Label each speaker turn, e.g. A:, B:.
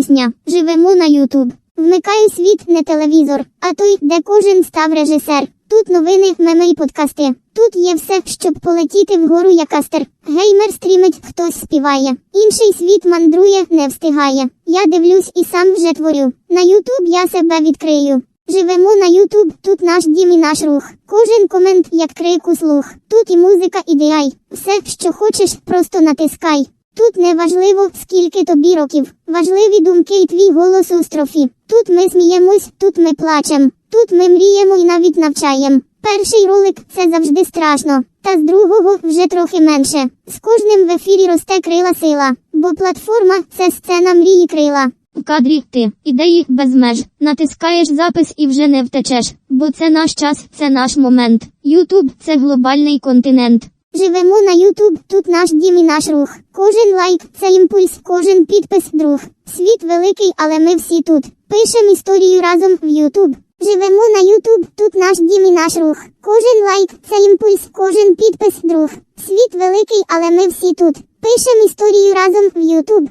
A: пісня. Живемо на Ютуб. Вмикаю світ, не телевізор, а той, де кожен став режисер. Тут новини, меми і подкасти. Тут є все, щоб полетіти вгору як астер. Геймер стрімить, хтось співає. Інший світ мандрує, не встигає. Я дивлюсь і сам вже творю. На Ютуб я себе відкрию. Живемо на Ютуб, тут наш дім і наш рух. Кожен комент, як крику слух. Тут і музика, і DI. Все, що хочеш, просто натискай. Тут не важливо, скільки тобі років. Важливі думки і твій голос у строфі. Тут ми сміємось, тут ми плачем. Тут ми мріємо і навіть навчаєм. Перший ролик це завжди страшно, та з другого вже трохи менше. З кожним в ефірі росте крила сила, бо платформа це сцена мрії крила. У кадрі ти, ідеї без меж. Натискаєш запис і вже не втечеш, бо це наш час, це наш момент. Ютуб це глобальний континент. Живемо на Ютуб, тут наш дім і наш рух. Кожен лайк це імпульс, кожен підпис друг. Світ великий, але ми всі тут. Пишем історію разом в Ютуб. Живемо на Ютуб, тут наш дім і наш рух. Кожен лайк це імпульс, кожен підпис друг. Світ великий, але ми всі тут. Пишемо історію разом в Ютуб.